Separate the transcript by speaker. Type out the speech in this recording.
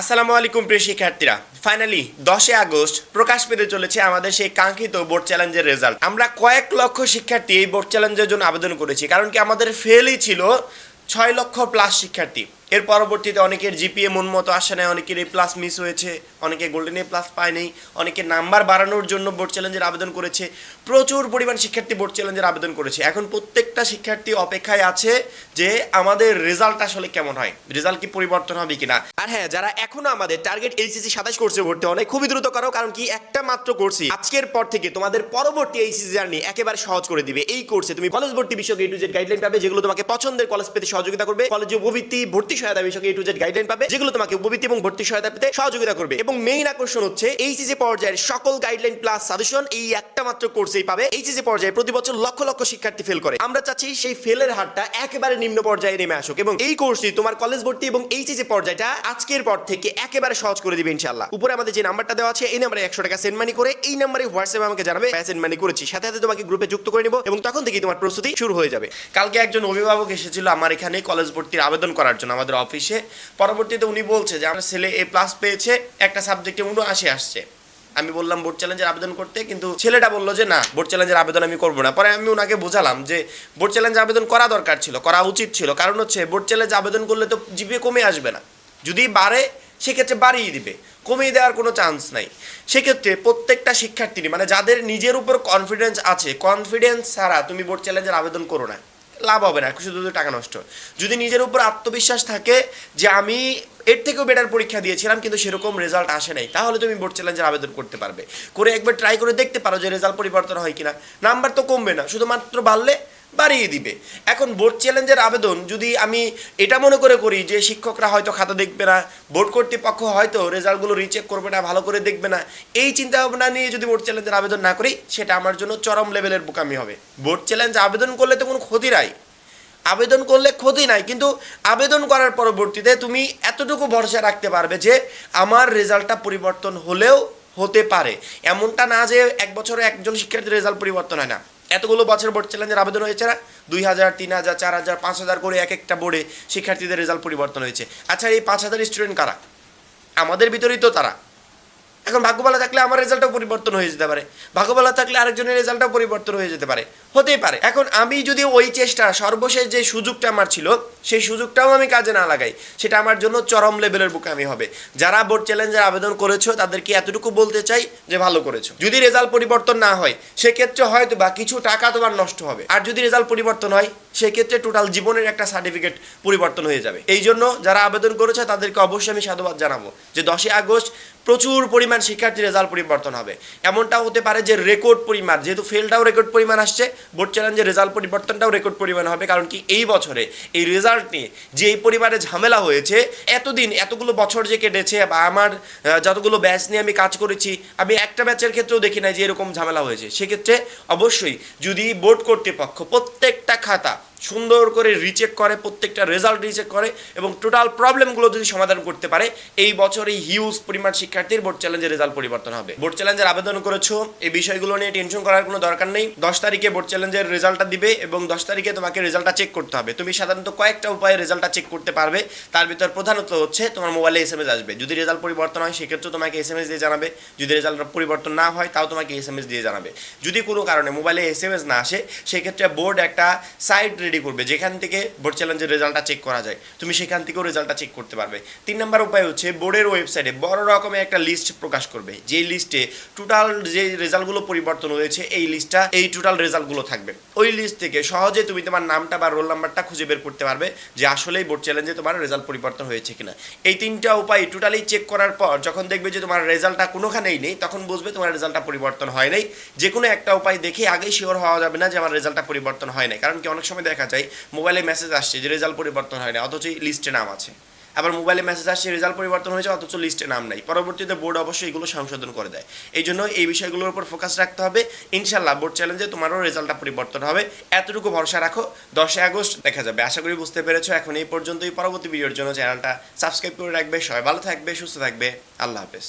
Speaker 1: আসসালামু আলাইকুম প্রিয় শিক্ষার্থীরা। ফাইনালি দশই আগস্ট প্রকাশ পেতে চলেছে আমাদের সেই কাঙ্ক্ষিত বোর্ড চ্যালেঞ্জের রেজাল্ট আমরা কয়েক লক্ষ শিক্ষার্থী এই বোর্ড চ্যালেঞ্জের জন্য আবেদন করেছি, কারণ কি আমাদের ফেলই ছিল ছয় লক্ষ প্লাস শিক্ষার্থী। এর পরবর্তীতে অনেকের জিপিএ মন মতো আসে নাই, অনেকের এ প্লাস মিস হয়েছে, অনেকে গোল্ডেন এ প্লাস পায় অনেকে নাম্বার বাড়ানোর জন্য বোর্ড চ্যালেঞ্জের আবেদন করেছে, প্রচুর পরিমাণ শিক্ষার্থী বোর্ড চ্যালেঞ্জের আবেদন করেছে। এখন প্রত্যেকটা শিক্ষার্থী অপেক্ষায় আছে যে আমাদের রেজাল্ট আসলে কেমন হয় রেজাল্ট কি পরিবর্তন হবে কিনা। আর হ্যাঁ যারা এখনও আমাদের টার্গেট এইচএসসি সাতাশ কোর্সে ভর্তি হয় খুবই দ্রুত করো, কারণ কি একটা মাত্র কোর্সই আজকের পর থেকে তোমাদের পরবর্তী এইচএসসি জার্নি একেবারে সহজ করে দিবে। এই কোর্সে তুমি কলেজ ভর্তি বিষয়ক এ টু জেড গাইডলাইন পাবে, যেগুলো তোমাকে পছন্দের কলেজ পেতে সহযোগিতা করবে। কলেজে উপবৃত্তি ভর্তি সহায়তা বিষয়ক এ টু জেড গাইডলাইন পাবে, যেগুলো তোমাকে উপবৃত্তি এবং ভর্তি সহায়তা পেতে সহযোগিতা করবে। এবং মেইন আকর্ষণ হচ্ছে পর্যায়ের সকল গাইডলাইন প্লাস সাজেশন এই একটা মাত্র কোর্সেই পাবে। পর্যায়ে প্রতি বছর লক্ষ লক্ষ শিক্ষার্থী ফেল করে। আমরা চাচ্ছি সেই ফেলের হারটা একেবারে নিম্ন পর্যায়ে নেমে আসুক এবং এই কোর্সটি তোমার কলেজ ভর্তি এবং পর্যায়টা আজকের পর থেকে একেবারে সহজ করে দিবে ইনশাআল্লাহ। উপরে আমাদের যে নাম্বারটা দেওয়া আছে, এই নাম্বারে একশো টাকা সেন্ড মানি করে এই নাম্বারে হোয়াটসঅ্যাপে আমাকে জানাবে সেন্ড মানি করেছি। সাথে সাথে তোমাকে গ্রুপে যুক্ত করে নিব এবং তখন থেকেই তোমার প্রস্তুতি শুরু হয়ে যাবে। কালকে একজন অভিভাবক এসেছিল আমার এখানে কলেজ ভর্তির আবেদন করার জন্য, আমাদের অফিসে। পরবর্তীতে উনি বলছে যে, আমার ছেলে এ প্লাস পেয়েছে, একটা সাবজেক্টে উনআশি আসছে। আমি বললাম বোর্ড চ্যালেঞ্জের আবেদন করতে? কিন্তু ছেলেটা বলল যে, না বোর্ড চ্যালেঞ্জের আবেদন আমি করব না। পরে আমি ওনাকে বোঝালাম যে বোর্ড চ্যালেঞ্জ আবেদন করা দরকার ছিল, করা উচিত ছিল। কারণ হচ্ছে বোর্ড চ্যালেঞ্জ আবেদন করলে তো জিপিএ কমে আসবে না। যদি বাড়ে, সেক্ষেত্রে বাড়িয়ে দিবে। কমিয়ে দেওয়ার কোনো চান্স নাই। সেক্ষেত্রে প্রত্যেকটা শিক্ষার্থী মানে যাদের নিজের উপর কনফিডেন্স আছে কনফিডেন্স ছাড়া তুমি বোর্ড চ্যালেঞ্জের আবেদন করো না। লাভ হবে না শুধু টাকা নষ্ট। যদি নিজের উপর আত্মবিশ্বাস থাকে যে আমি এর থেকেও বেটার পরীক্ষা দিয়েছিলাম, কিন্তু সেরকম রেজাল্ট আসে নাই, তাহলে তুমি বোর্ড চ্যালেঞ্জের আবেদন করতে পারবে। করে একবার ট্রাই করে দেখতে পারো যে রেজাল্ট পরিবর্তন হয় কিনা। নাম্বার তো কমবে না, শুধুমাত্র বাড়লে বাড়িয়ে দিবে। এখন বোর্ড চ্যালেঞ্জের আবেদন যদি আমি এটা মনে করে করি যে শিক্ষকরা হয়তো খাতা দেখবে না বোর্ড কর্তৃপক্ষ হয়তো রেজাল্টগুলো রিচেক করবে না, ভালো করে দেখবে না, এই চিন্তা ভাবনা নিয়ে যদি বোর্ড চ্যালেঞ্জের আবেদন না করি, সেটা আমার জন্য চরম লেভেলের বোকামি হবে। বোর্ড চ্যালেঞ্জ আবেদন করলে তো কোনো ক্ষতি নাই। আবেদন করলে ক্ষতি নাই, কিন্তু আবেদন করার পরবর্তীতে তুমি এতটুকু ভরসা রাখতে পারবে যে আমার রেজাল্টটা পরিবর্তন হলেও হতে পারে। এমনটা না যে এক বছরে একজন শিক্ষার্থীর রেজাল্ট পরিবর্তন হয় না। এতগুলো বছর বোর্ড চ্যালেঞ্জের আবেদন হয়েছে না? দুই হাজার, তিন হাজার, চার হাজার, পাঁচ হাজার করে এক একটা বোর্ডে শিক্ষার্থীদের রেজাল্ট পরিবর্তন হয়েছে। আচ্ছা এই পাঁচ হাজার স্টুডেন্ট কারা? আমাদের ভিতরেই তো তারা। এখন ভাগ্যবালা থাকলে আমার রেজাল্টও পরিবর্তন হয়ে যেতে পারে। ভাগ্যবালা থাকলে আরেকজনের রেজাল্টও পরিবর্তন হয়ে যেতে পারে। হতেই পারে। এখন আমি যদি ওই চেষ্টা, সর্বশেষ যে সুযোগটা আমার ছিল, সেই সুযোগটাও আমি কাজে না লাগাই, সেটা আমার জন্য চরম লেভেলের আমি হবে। যারা বোর্ড চ্যালেঞ্জের আবেদন করেছ, তাদেরকে এতটুকু বলতে চাই যে ভালো করেছ। যদি রেজাল্ট পরিবর্তন না হয়, সেক্ষেত্রে হয়তো বা কিছু টাকা তোমার নষ্ট হবে। আর যদি রেজাল্ট পরিবর্তন হয় সেক্ষেত্রে টোটাল জীবনের একটা সার্টিফিকেট পরিবর্তন হয়ে যাবে। এই জন্য যারা আবেদন করেছে, তাদেরকে অবশ্যই আমি সাধুবাদ জানাব যে দশই আগস্ট প্রচুর পরিমাণ শিক্ষার্থী রেজাল্ট পরিবর্তন হবে। এমনটাও হতে পারে যে রেকর্ড পরিমাণ, যেহেতু ফেলটাও রেকর্ড পরিমাণ আসছে বোর্ড চ্যালেঞ্জের রেজাল্ট পরিবর্তনটাও রেকর্ড পরিমাণ হবে, কারণ কি এই বছরে এই রেজাল্ট নিয়ে যে এই পরিমাণে ঝামেলা হয়েছে, এতদিন এতগুলো বছর যে কেটেছে বা আমার যতগুলো ব্যাচ নিয়ে আমি কাজ করেছি, আমি একটা ব্যাচের ক্ষেত্রেও দেখি না যে এরকম ঝামেলা হয়েছে। সেক্ষেত্রে অবশ্যই যদি বোর্ড কর্তৃপক্ষ প্রত্যেকটা খাতা সুন্দর করে রিচেক করে, প্রত্যেকটা রেজাল্ট রিচেক করে এবং টোটাল প্রবলেমগুলো যদি সমাধান করতে পারে, এই বছর হিউজ পরিমাণ শিক্ষার্থীর বোর্ড চ্যালেঞ্জের রেজাল্ট পরিবর্তন হবে। বোর্ড চ্যালেঞ্জের আবেদন করেছ, এই বিষয়গুলো নিয়ে টেনশন করার কোনো দরকার নেই। দশ তারিখে বোর্ড চ্যালেঞ্জের রেজাল্টটা দিবে এবং দশ তারিখে তোমাকে রেজাল্টটা চেক করতে হবে। তুমি সাধারণত কয়েকটা উপায়ে রেজাল্টটা চেক করতে পারবে। তার ভিতর প্রধানত হচ্ছে তোমার মোবাইলে এস এম এস আসবে। যদি রেজাল্ট পরিবর্তন হয়, সেক্ষেত্রে তোমাকে এস এম এস দিয়ে জানাবে। যদি রেজাল্ট পরিবর্তন না হয়, তাও তোমাকে এস এম এস দিয়ে জানাবে। যদি কোনো কারণে মোবাইলে এস এম এস না আসে, সেক্ষেত্রে বোর্ড একটা সাইট রেডি করবে যেখান থেকে বোর্ড চ্যালেঞ্জের রেজাল্টটা চেক করা যায়, তুমি সেখান থেকেও রেজাল্টটা চেক করতে পারবে। তিন নম্বর উপায় হচ্ছে বোর্ডের ওয়েবসাইটে বড় রকমের একটা লিস্ট প্রকাশ করবে। যে লিস্টে টোটাল যে রেজাল্টগুলো পরিবর্তন হয়েছে, এই লিস্টটা এই টোটাল রেজাল্টগুলো থাকবে। ওই লিস্ট থেকে সহজে তুমি তোমার নামটা বা রোল নাম্বারটা খুঁজে বের করতে পারবে যে আসলেই বোর্ড চ্যালেঞ্জে তোমার রেজাল্ট পরিবর্তন হয়েছে কিনা। এই তিনটা উপায় টোটালি চেক করার পর যখন দেখবে যে তোমার রেজাল্টটা কোনোখানেই নেই, তখন বুঝবে তোমার রেজাল্টটা পরিবর্তন হয় নাই। যে কোনো একটা উপায় দেখে আগেই শিওর হওয়া যাবে না যে আমার রেজাল্টটা পরিবর্তন হয় নাই। কারণ কি অনেক সময় দেখা যায় মোবাইলে মেসেজ আসছে যে রেজাল্ট পরিবর্তন হয় না অথচ লিস্টে নাম আছে। আবার মোবাইলে মেসেজ আসছে রেজাল্ট পরিবর্তন হয়েছে, অথচ লিস্টে নাম নাই। পরবর্তীতে বোর্ড অবশ্যই এগুলো সংশোধন করে দেয়। এই জন্য এই বিষয়গুলোর উপর ফোকাস রাখতে হবে। ইনশাল্লাহ বোর্ড চ্যালেঞ্জে তোমারও রেজাল্টটা পরিবর্তন হবে। এতটুকু ভরসা রাখো, দশই আগস্ট দেখা যাবে। আশা করি বুঝতে পেরেছ, এখন এই পর্যন্তই। পরবর্তী ভিডিওর জন্য চ্যানেলটা সাবস্ক্রাইব করে রাখবে। সবাই ভালো থাকবে, সুস্থ থাকবে। আল্লাহ হাফেজ।